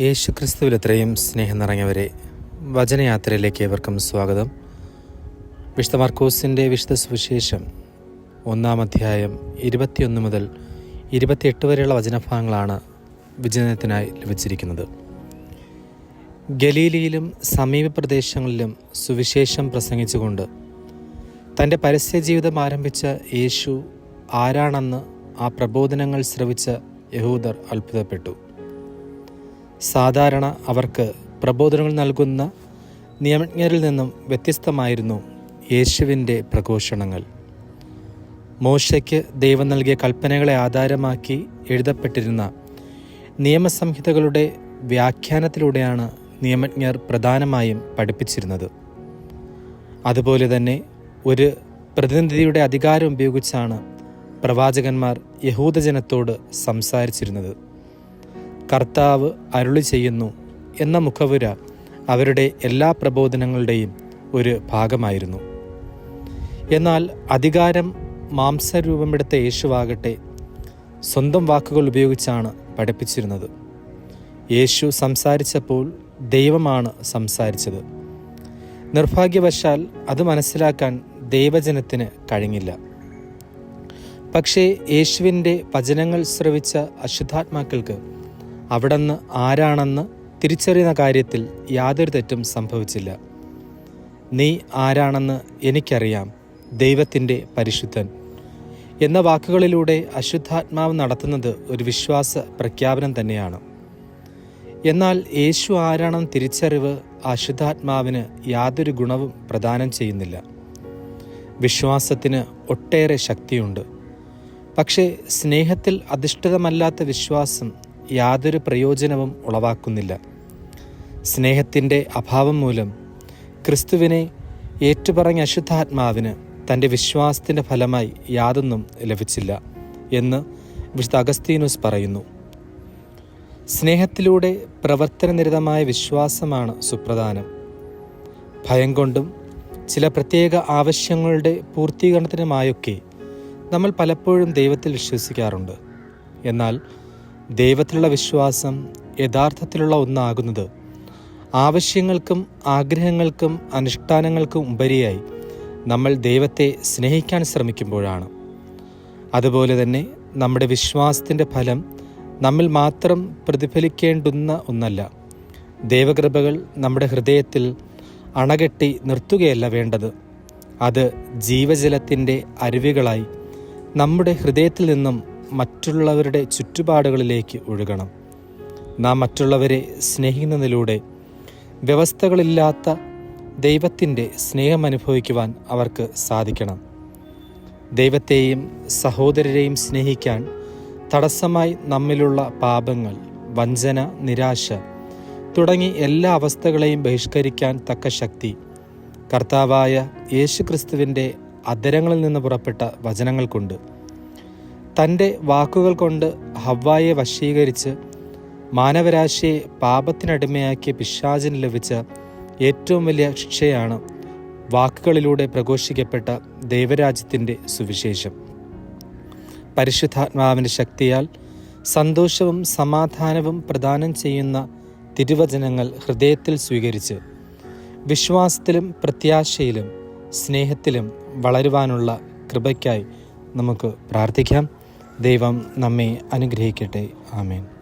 യേശു ക്രിസ്തുവിൽ എത്രയും സ്നേഹം നിറഞ്ഞവരെ വചനയാത്രയിലേക്ക് ഏവർക്കും സ്വാഗതം. വിശുദ്ധ മാർക്കോസിന്റെ വിശുദ്ധ സുവിശേഷം ഒന്നാം അധ്യായം ഇരുപത്തിയൊന്ന് മുതൽ ഇരുപത്തിയെട്ട് വരെയുള്ള വചനഭാഗങ്ങളാണ് വിചനത്തിനായി ലഭിച്ചിരിക്കുന്നത്. ഗലീലിയിലും സമീപ പ്രദേശങ്ങളിലും സുവിശേഷം പ്രസംഗിച്ചുകൊണ്ട് തന്റെ പരസ്യ ജീവിതം ആരംഭിച്ച യേശു ആരാണെന്ന് ആ പ്രബോധനങ്ങൾ ശ്രവിച്ച യഹൂദർ അത്ഭുതപ്പെട്ടു. സാധാരണ അവർക്ക് പ്രബോധനങ്ങൾ നൽകുന്ന നിയമജ്ഞരിൽ നിന്നും വ്യത്യസ്തമായിരുന്നു യേശുവിന്റെ പ്രഘോഷണങ്ങൾ. മോശയ്ക്ക് ദൈവം നൽകിയ കൽപ്പനകളെ ആധാരമാക്കി എഴുതപ്പെട്ടിരുന്ന നിയമസംഹിതകളുടെ വ്യാഖ്യാനത്തിലൂടെയാണ് നിയമജ്ഞർ പ്രധാനമായും പഠിപ്പിച്ചിരുന്നത്. അതുപോലെ തന്നെ ഒരു പ്രതിനിധിയുടെ അധികാരം ഉപയോഗിച്ചാണ് പ്രവാചകന്മാർ യഹൂദജനത്തോട് സംസാരിച്ചിരുന്നത്. കർത്താവ് അരുളി ചെയ്യുന്നു എന്ന മുഖവുര അവരുടെ എല്ലാ പ്രബോധനങ്ങളുടെയും ഒരു ഭാഗമായിരുന്നു. എന്നാൽ അധികാരം മാംസരൂപമെടുത്ത യേശുവാകട്ടെ സ്വന്തം വാക്കുകൾ ഉപയോഗിച്ചാണ് പഠിപ്പിച്ചിരുന്നത്. യേശു സംസാരിച്ചപ്പോൾ ദൈവമാണ് സംസാരിച്ചത്. നിർഭാഗ്യവശാൽ അത് മനസ്സിലാക്കാൻ ദൈവജനത്തിന് കഴിഞ്ഞില്ല. പക്ഷേ യേശുവിന്റെ വചനങ്ങൾ ശ്രവിച്ച അശുദ്ധാത്മാക്കൾക്ക് അവിടുന്ന് ആരാണെന്ന് തിരിച്ചറിയുന്ന കാര്യത്തിൽ യാതൊരു തെറ്റും സംഭവിച്ചില്ല. നീ ആരാണെന്ന് എനിക്കറിയാം ദൈവത്തിന്റെ പരിശുദ്ധൻ. എന്ന വാക്കുകളിലൂടെ അശുദ്ധാത്മാവ് നടത്തുന്നത് ഒരു വിശ്വാസ പ്രഖ്യാപനം തന്നെയാണ്. എന്നാൽ യേശു ആരാണെന്ന് തിരിച്ചറിവ് അശുദ്ധാത്മാവിന് യാതൊരു ഗുണവും പ്രദാനം ചെയ്യുന്നില്ല. വിശ്വാസത്തിന് ഒട്ടേറെ ശക്തിയുണ്ട്. പക്ഷേ സ്നേഹത്തിൽ അധിഷ്ഠിതമല്ലാത്ത വിശ്വാസം യാതൊരു പ്രയോജനവും ഉളവാക്കുന്നില്ല. സ്നേഹത്തിന്റെ അഭാവം മൂലം ക്രിസ്തുവിനെ ഏറ്റുപറഞ്ഞ അശുദ്ധാത്മാവിന് തന്റെ വിശ്വാസത്തിന്റെ ഫലമായി യാതൊന്നും ലഭിച്ചില്ല എന്ന് വിശുദ്ധ അഗസ്തീനോസ് പറയുന്നു. സ്നേഹത്തിലൂടെ പ്രവർത്തനനിരതമായ വിശ്വാസമാണ് സുപ്രധാനം. ഭയം കൊണ്ടും ചില പ്രത്യേക ആവശ്യങ്ങളുടെ പൂർത്തീകരണത്തിനുമായൊക്കെ നമ്മൾ പലപ്പോഴും ദൈവത്തിൽ വിശ്വസിക്കാറുണ്ട്. എന്നാൽ ദൈവത്തിലുള്ള വിശ്വാസം യഥാർത്ഥത്തിലുള്ള ഒന്നാകുന്നത് ആവശ്യങ്ങൾക്കും ആഗ്രഹങ്ങൾക്കും അനുഷ്ഠാനങ്ങൾക്കും ഉപരിയായി നമ്മൾ ദൈവത്തെ സ്നേഹിക്കാൻ ശ്രമിക്കുമ്പോഴാണ്. അതുപോലെ തന്നെ നമ്മുടെ വിശ്വാസത്തിന്റെ ഫലം നമ്മിൽ മാത്രം പ്രതിഫലിക്കേണ്ടുന്ന ഒന്നല്ല. ദൈവകൃപകൾ നമ്മുടെ ഹൃദയത്തിൽ അണകെട്ടി നിർത്തുകയല്ല വേണ്ടത്. അത് ജീവജലത്തിന്റെ അരുവികളായി നമ്മുടെ ഹൃദയത്തിൽ നിന്നും മറ്റുള്ളവരുടെ ചുറ്റുപാടുകളിലേക്ക് ഒഴുകണം. നാം മറ്റുള്ളവരെ സ്നേഹിക്കുന്നതിലൂടെ വ്യവസ്ഥകളില്ലാത്ത ദൈവത്തിന്റെ സ്നേഹം അനുഭവിക്കുവാൻ അവർക്ക് സാധിക്കണം. ദൈവത്തെയും സഹോദരരെയും സ്നേഹിക്കാൻ തടസ്സമായി നമ്മിലുള്ള പാപങ്ങൾ വഞ്ചന നിരാശ തുടങ്ങി എല്ലാ അവസ്ഥകളെയും ബഹിഷ്കരിക്കാൻ തക്ക ശക്തി കർത്താവായ യേശുക്രിസ്തുവിന്റെ അധരങ്ങളിൽ നിന്ന് പുറപ്പെട്ട വചനങ്ങൾക്കുണ്ട്. തന്റെ വാക്കുകൾ കൊണ്ട് ഹവ്വായെ വശീകരിച്ച് മാനവരാശിയെ പാപത്തിനടിമയാക്കിയ പിശാചിന് ലഭിച്ച ഏറ്റവും വലിയ ശിക്ഷയാണ് വാക്കുകളിലൂടെ പ്രഘോഷിക്കപ്പെട്ട ദൈവരാജ്യത്തിന്റെ സുവിശേഷം. പരിശുദ്ധാത്മാവിന്റെ ശക്തിയാൽ സന്തോഷവും സമാധാനവും പ്രദാനം ചെയ്യുന്ന തിരുവചനങ്ങൾ ഹൃദയത്തിൽ സ്വീകരിച്ച് വിശ്വാസത്തിലും പ്രത്യാശയിലും സ്നേഹത്തിലും വളരുവാനുള്ള കൃപയ്ക്കായി നമുക്ക് പ്രാർത്ഥിക്കാം. ദൈവം നമ്മെ അനുഗ്രഹിക്കട്ടെ. ആമേൻ.